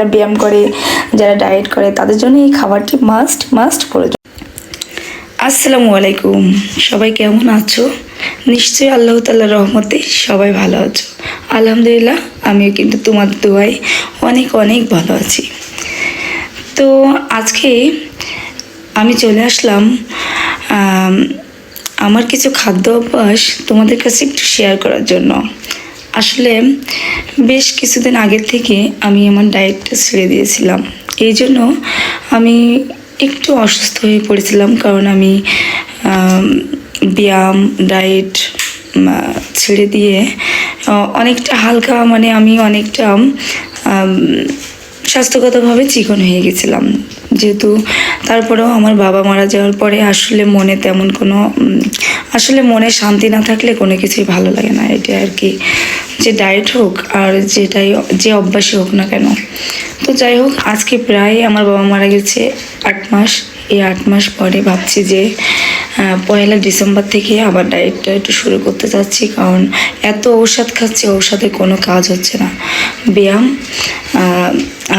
যারা ব্যায়াম করে, যারা ডায়েট করে, তাদের জন্য এই খাবারটি মাস্ট মাস্ট প্রয়োজন আসসালামু আলাইকুম। সবাই কেমন আছো? নিশ্চয়ই আল্লাহ তাল্লাহ রহমতে সবাই ভালো আছো। আলহামদুলিল্লাহ, আমিও কিন্তু তোমার দোয়ায় অনেক অনেক ভালো আছি। তো আজকে আমি চলে আসলাম আমার কিছু খাদ্য অভ্যাস তোমাদের কাছে একটু শেয়ার করার জন্য। আসলে বেশ কিছুদিন আগের থেকে আমি আমার ডায়েটটা ছেড়ে দিয়েছিলাম। এই জন্য আমি একটু অসুস্থ হয়ে পড়েছিলাম কারণ আমি ব্যায়াম ডায়েট ছেড়ে দিয়ে অনেকটা হালকা মানে আমি অনেকটা স্বাস্থ্যগতভাবে চিকন হয়ে গেছিলাম। যেহেতু তারপরেও আমার বাবা মারা যাওয়ার পরে আসলে মনে তেমন কোনো আসলে মনে শান্তি না থাকলে কোনো কিছুই ভালো লাগে না। এটা আর কি। যে ডায়েট হোক আর যেটাই, যে অভ্যাসই হোক না কেন। তো যাই হোক, আজকে প্রায় আমার বাবা মারা গেছে আট মাস। এই আট মাস পরে ভাবছি যে পয়লা ডিসেম্বর থেকে আবার ডায়েটটা একটু শুরু করতে চাচ্ছি। কারণ এত ঔষধ খাচ্ছি ঔষধে কোনো কাজ হচ্ছে না। ব্যায়াম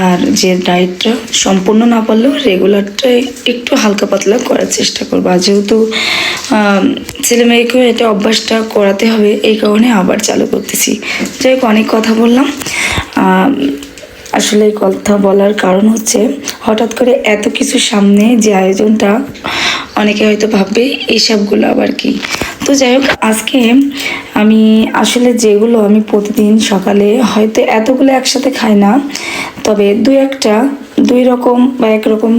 আর যে ডায়েটটা সম্পূর্ণ না পারলেও রেগুলারটাই একটু হালকা পাতলা করার চেষ্টা করব। আর যেহেতু আহ, ছেলে মেয়েকেও এটা অভ্যাসটা করাতে হবে এই কারণে আবার চালু করতেছি। যাই হোক অনেক কথা বললাম। আসলে এই কথা বলার কারণ হচ্ছে, হঠাৎ করে এত কিছু সামনে যে আয়োজনটা অনেকে হয়তো ভাববে, এইসবগুলো আবার কি? তো যাই হোক, আজকে আমি আসলে যেগুলো আমি প্রতিদিন সকালে হয়তো এতগুলো একসাথে খাই না, তবে দু একটা, দুই রকম বা একরকম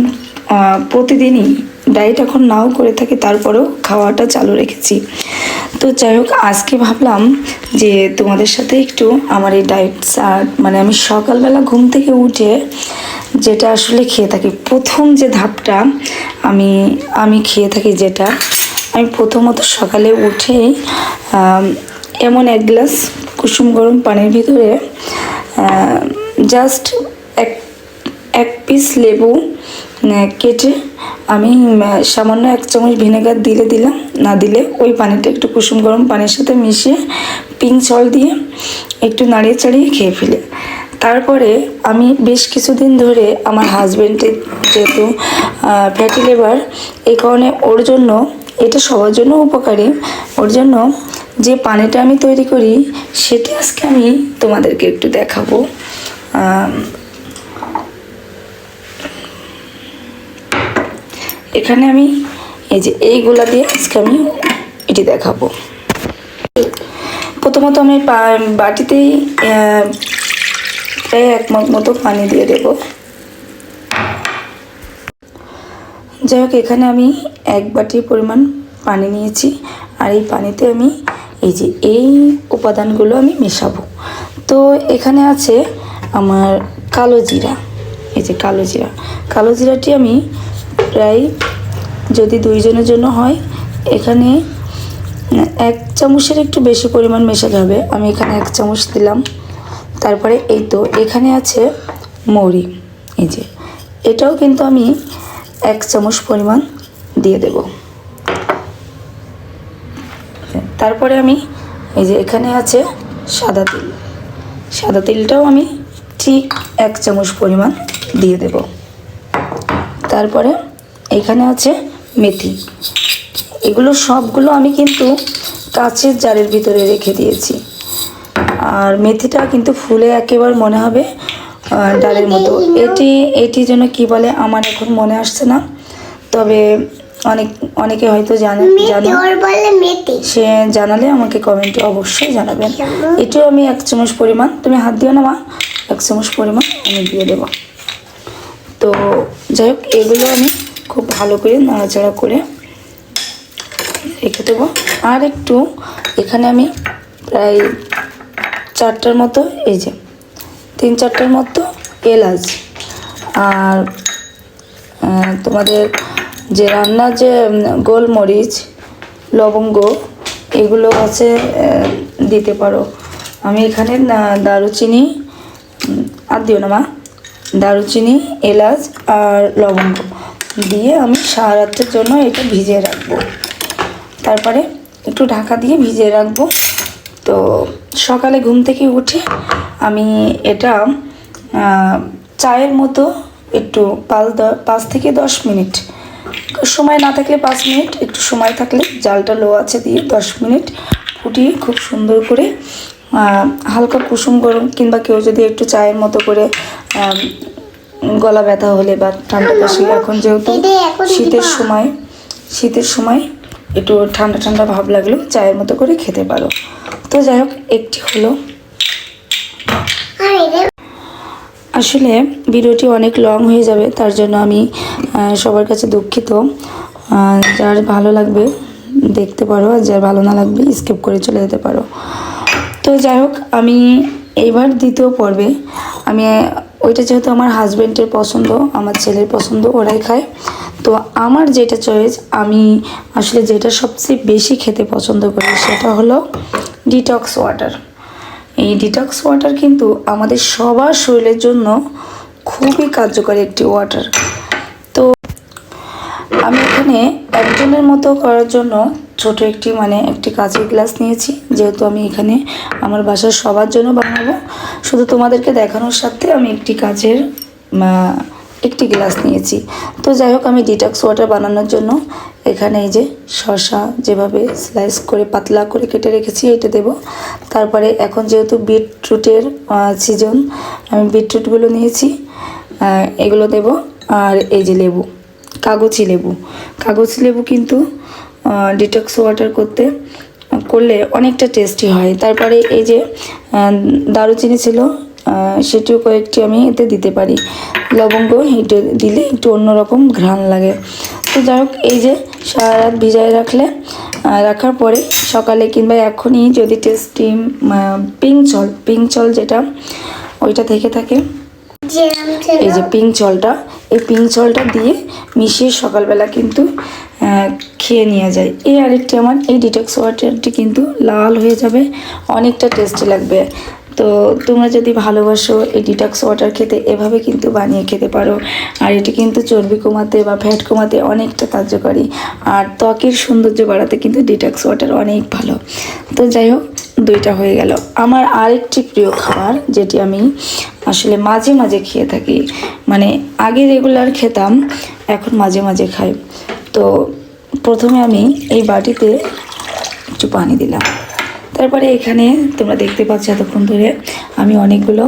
প্রতিদিনই ডায়েট এখন নাও করে থাকি তারপরেও খাওয়াটা চালু রেখেছি। তো যাই হোক আজকে ভাবলাম যে তোমাদের সাথে একটু আমার এই ডায়েট মানে আমি সকালবেলা ঘুম থেকে উঠে যেটা আসলে খেয়ে থাকি। প্রথম যে ধাপটা আমি আমি খেয়ে থাকি যেটা আমি প্রথমত সকালে আম, এমন এক গ্লাস কুসুম গরম পানির ভিতরে জাস্ট এক এক পিস লেবু আহ, কেটে আমি সামান্য এক চামচ ভিনেগার দিলে দিলাম। না দিলে ওই পানিটা একটু কুসুম গরম পানির সাথে মিশিয়ে পিঙ্ক সল দিয়ে একটু নাড়িয়ে চাড়িয়ে খেয়ে ফেলি। তারপরে আমি বেশ কিছুদিন ধরে আমার হাজব্যান্ডের যেহেতু ফ্যাটি লিভার এই কারণে ওর জন্য এটা সবার জন্য উপকারী ওর জন্য যে পানিটা আমি তৈরি করি সেটা আজকে আমি তোমাদেরকে একটু দেখাবো। এখানে আমি এই যে এইগুলা দিয়ে আজকে আমি এটি দেখাবো। প্রথমত আমি বাটিতেই প্রায় এক মগ মতো পানি দিয়ে দেব। যাই হোক, এখানে আমি এক বাটি পরিমাণ পানি নিয়েছি। আর এই পানিতে আমি এই যে এই উপাদানগুলো আমি মেশাবো। তো এখানে আছে আমার কালো জিরা। এই যে কালো জিরা। কালো জিরাটি আমি প্রায় যদি দুইজনের জন্য হয়, এখানে এক চামচের একটু বেশি পরিমাণ মেশাতে হবে। আমি এখানে এক চামচ দিলাম। তারপরে এই তো, এখানে আছে মৌরি। এই যে, এটাও কিন্তু আমি এক চামচ পরিমাণ দিয়ে দেব। তারপরে আমি, এই যে এখানে আছে সাদা তিল। সাদা তিলটাও আমি ঠিক এক চামচ পরিমাণ দিয়ে দেব। তারপরে এখানে আছে মেথি। এগুলো সবগুলো আমি কিন্তু কাচের জারের ভিতরে রেখে দিয়েছি। আর মেথিটা কিন্তু ফুলে একেবারে মনে হবে ডালের মতো। এটি এটি যেন কি বলে আমার এখন মনে আসছে না। তবে অনেক অনেকে হয়তো জানে সে জানালে আমাকে কমেন্টে অবশ্যই জানাবেন। এটিও আমি এক চামচ পরিমাণ তুমি হাত দিও না মা এক চামচ পরিমাণ আমি দিয়ে দেবো। তো যাই হোক, এগুলো আমি খুব ভালো করে নাড়াচাড়া করে রেখে দেবো। আর একটু এখানে আমি প্রায় চারটার মতো, এই যে তিন চারটার মতো এলাচ আর তোমাদের যে রান্নার যে গোলমরিচ, লবঙ্গ, এগুলো আছে দিতে পারো। আমি এখানে দারুচিনি আর দিও না মা। দারুচিনি, এলাচ আর লবঙ্গ দিয়ে আমি সারা রাত্রের জন্য এটা ভিজিয়ে রাখব। তারপরে একটু ঢাকা দিয়ে ভিজিয়ে রাখব। তো সকালে ঘুম থেকে উঠে আমি এটা চায়ের মতো একটু পাঁচ পাঁচ থেকে দশ মিনিট। সময় না থাকলে পাঁচ মিনিট, একটু সময় থাকলে জালটা লো আছে দিয়ে দশ মিনিট ফুটিয়ে খুব সুন্দর করে হালকা কুসুম গরম কিংবা কেউ যদি একটু চায়ের মতো করে গলা ব্যথা হলে বা ঠান্ডা কাশি এখন যেহেতু শীতের সময় শীতের সময় একটু ঠান্ডা ঠান্ডা ভাব লাগলেও চায়ের মতো করে খেতে পারো। তো যাই হোক একটি হলো আসলে ভিডিওটি অনেক লং হয়ে যাবে তার জন্য আমি সবার কাছে দুঃখিত। যার ভালো লাগবে দেখতে পারো আর যার ভালো না লাগবে স্কিপ করে চলে যেতে পারো। তো যাই হোক আমি এইবার দ্বিতীয় পর্বে আমি ওইটা যেহেতু আমার হাজব্যান্ডের পছন্দ, আমার ছেলের পছন্দ, ওরাই খায়। তো আমার যেটা চয়েস আমি আসলে যেটা সবচেয়ে বেশি খেতে পছন্দ করি সেটা হলো ডিটক্স ওয়াটার এই ডিটক্স ওয়াটার কিন্তু আমাদের সবার শরীরের জন্য খুবই কার্যকরী একটি ওয়াটার তো আমি এখানে একজনের মতো করার জন্য ছোট একটি মানে একটি কাঁচের গ্লাস নিয়েছি। যেহেতু আমি এখানে আমার বাসার সবার জন্য বানাবো, শুধু তোমাদেরকে দেখানোর সাথে আমি একটি কাঁচের একটি গ্লাস নিয়েছি। তো যাই হোক, আমি ডিটক্স ওয়াটার বানানোর জন্য এখানে এই যে শসা যেভাবে স্লাইস করে, পাতলা করে কেটে রেখেছি, এটা দেব। তারপরে এখন যেহেতু বিটরুটের সিজন আমি বিটরুটগুলো নিয়েছি এগুলো দেব। আর এই যে লেবু, কাগজি লেবু। কাগজি লেবু কিন্তু ডিটক্স ওয়াটার করতে করলে অনেকটা টেস্টি হয়। তারপরে এই যে দারুচিনি ছিল সেটিও কয়েকটি আমি এতে দিতে পারি। লবঙ্গ এটা দিলে একটু অন্যরকম ঘ্রাণ লাগে। তো যাই হোক এই যে সারা রাত ভিজায় রাখলে রাখার পরে সকালে কিংবা এখনই যদি টেস্টি পিঙ্ক জল পিঙ্ক জল যেটা ওইটা থেকে থাকে। এই যে পিঙ্ক জলটা এই পিঙ্ক জলটা দিয়ে মিশিয়ে সকালবেলা কিন্তু খেয়ে নেওয়া যায়। এই আরেকটি আমার এই ডিটক্স ওয়াটারটি কিন্তু লাল হয়ে যাবে, অনেকটা টেস্টি লাগবে। তো তোমরা যদি ভালোবাসো এই ডিটক্স ওয়াটার খেতে, এভাবে কিন্তু বানিয়ে খেতে পারো। আর এটি কিন্তু চর্বি কমাতে বা ফ্যাট কমাতে অনেকটা কার্যকরী। আর ত্বকের সৌন্দর্য বাড়াতে কিন্তু ডিটক্স ওয়াটার অনেক ভালো। তো যাই হোক, দুইটা হয়ে গেল। আমার আরেকটি প্রিয় খাবার, যেটি আমি আসলে মাঝে মাঝে খেয়ে থাকি। মানে আগে রেগুলার খেতাম, এখন মাঝে মাঝে খাই। তো প্রথমে আমি এই বাটিতে একটু পানি দিলাম। তারপরে এখানে তোমরা দেখতে পাচ্ছ এতক্ষণ ধরে আমি অনেকগুলো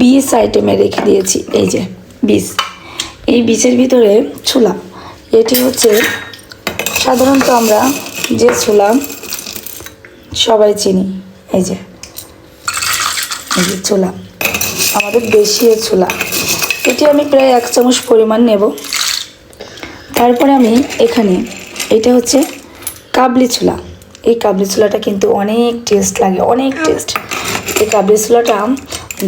বিষ আইটেমে রেখে দিয়েছি। এই যে, বিষ। এই বীজের ভিতরে ছোলা। এটি হচ্ছে সাধারণত আমরা যে ছোলা সবাই চিনি। এই যে এই যে ছোলা। আমাদের দেশীয় ছোলা। এটি আমি প্রায় এক চামচ পরিমাণ নেব। তারপরে আমি এখানে, এটা হচ্ছে কাবলি ছোলা। এই কাবলি ছোলাটা কিন্তু অনেক টেস্ট লাগে, অনেক টেস্ট এই কাবলি ছোলাটা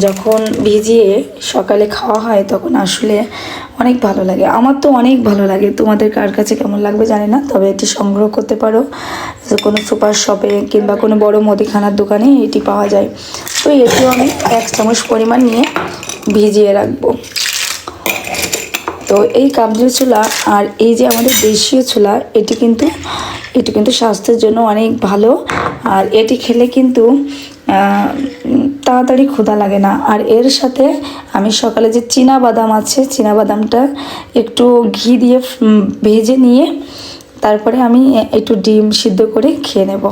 যখন ভিজিয়ে সকালে খাওয়া হয়, তখন আসলে অনেক ভালো লাগে। আমার তো অনেক ভালো লাগে। তোমাদের কার কাছে কেমন লাগবে জানি না, তবে এটি সংগ্রহ করতে পারো। কোনো সুপার শপে কিংবা কোনো বড় মুদিখানার দোকানে এটি পাওয়া যায়। তো এটিও আমি এক চামচ পরিমাণ নিয়ে ভিজিয়ে রাখব। তো এই কাবলি ছোলা আর এই যে আমাদের দেশীয় ছোলা এটি কিন্তু এটি কিন্তু স্বাস্থ্যের জন্য অনেক ভালো। আর এটি খেলে কিন্তু তাড়াতাড়ি ক্ষুধা লাগে না। আর এর সাথে আমি সকালে যে চীনা বাদাম আছে, চীনা বাদামটা একটু ঘি দিয়ে ভেজে নিয়ে তারপরে আমি একটু ডিম সিদ্ধ করে খেয়ে নেব।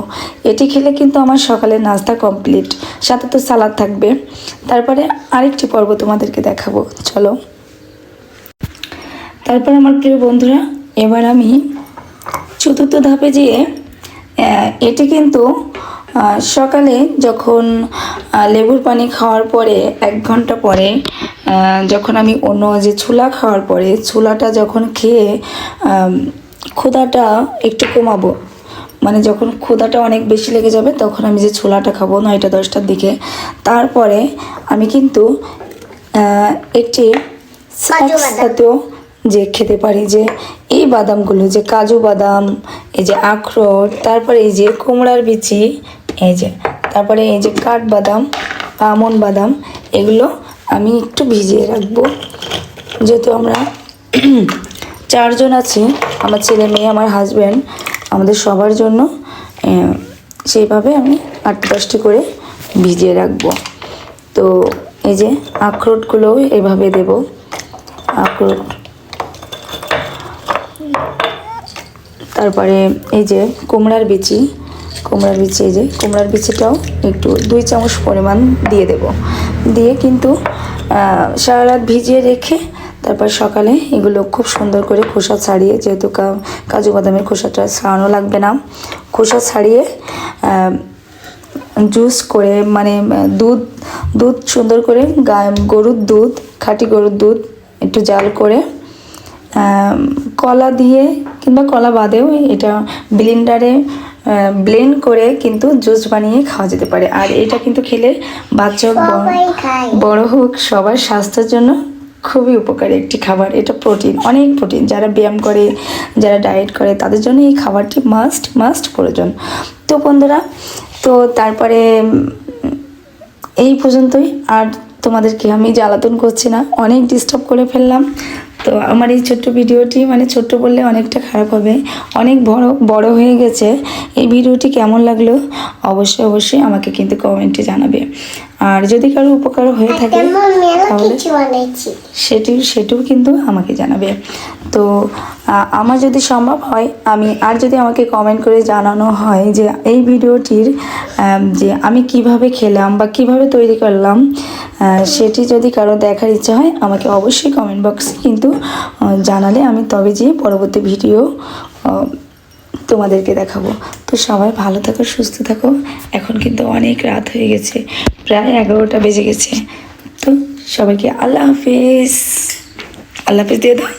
এটি খেলে কিন্তু আমার সকালের নাস্তা কমপ্লিট সাথে তো সালাদ থাকবে। তারপরে আরেকটি পর্ব তোমাদেরকে দেখাবো। চলো। তারপর আমার প্রিয় বন্ধুরা এবার আমি চতুর্থ ধাপে যেয়ে এটি কিন্তু সকালে যখন লেবুর পানি খাওয়ার পরে এক ঘণ্টা পরে যখন আমি অন্য যে ছোলা খাওয়ার পরে ছোলাটা যখন খেয়ে আম, ক্ষুধাটা একটু কমাবো মানে যখন ক্ষুধাটা অনেক বেশি লেগে যাবে তখন আমি যে ছোলাটা খাব নয়টা দশটার দিকে তারপরে আমি কিন্তু একটি। জাতীয় যে খেতে পারি যে এই বাদামগুলো, যে কাজু বাদাম, এই যে আখরোট, তারপরে এই যে কুমড়ার বিচি, এই যে, তারপরে এই যে কাঠবাদাম আমন বাদাম, এগুলো আমি একটু ভিজিয়ে রাখব। যেহেতু আমরা চারজন আছি, আমার ছেলে মেয়ে, আমার হাজব্যান্ড আমাদের সবার জন্য সেইভাবে আমি আট দশটি করে ভিজিয়ে রাখব। তো এই যে আখরোটগুলোও এভাবে দেব। আখরোট তারপরে এই যে কুমড়ার বিচি কুমড়ার বিচি, এই যে কুমড়ার বিচিটাও একটু দুই চামচ পরিমাণ দিয়ে দেব। দিয়ে কিন্তু সারা রাত ভিজিয়ে রেখে তারপর সকালে এগুলো খুব সুন্দর করে খোসা ছাড়িয়ে, যেহেতু কাজু বাদামের খোসাটা ছাড়ানো লাগবে না, খোসা ছাড়িয়ে জুস করে মানে দুধ দুধ সুন্দর করে গরুর দুধ, খাঁটি গরুর দুধ একটু জাল করে কলা দিয়ে কিংবা কলা বাদেও এটা ব্লেন্ডারে ব্লেন্ড করে কিন্তু জুস বানিয়ে খাওয়া যেতে পারে। আর এটা কিন্তু খেলে বাচ্চা। বড় হোক সবার স্বাস্থ্যের জন্য খুবই উপকারী একটি খাবার। এটা প্রোটিন অনেক প্রোটিন যারা ব্যায়াম করে যারা ডায়েট করে তাদের জন্য এই খাবারটি মাস্ট মাস্ট প্রয়োজন। তো বন্ধুরা তো তারপরে এই পর্যন্তই। আর তোমাদেরকে আমি জ্বালাতন করছি না। অনেক ডিস্টার্ব করে ফেললাম। তো আমার এই ছোট্ট ভিডিওটি মানে ছোট্ট বললে অনেকটা খারাপ হবে। অনেক বড় বড় হয়ে গেছে। এই ভিডিওটি কেমন লাগল অবশ্যই অবশ্যই আমাকে কিন্তু কমেন্টে জানাবে। আর যদি কারও উপকার হয়ে থাকে তাহলে সেটি সেটিও কিন্তু আমাকে জানাবে। তো আমার যদি সম্ভব হয় আমি আর যদি আমাকে কমেন্ট করে জানানো হয় যে এই ভিডিওটির যে আমি কীভাবে খেলাম বা কীভাবে তৈরি করলাম সেটি যদি কারও দেখার ইচ্ছা হয় আমাকে অবশ্যই কমেন্ট বক্সে কিন্তু জানালে আমি তবে যেয়ে পরবর্তী ভিডিও তোমাদেরকে দেখাবো। তো সবাই ভালো থাকো, সুস্থ থাকো। এখন কিন্তু অনেক রাত হয়ে গেছে, প্রায় এগারোটা বেজে গেছে। তো সবাইকে আল্লাহ হাফিজ। আল্লাহ হাফিজ দিয়ে দাও।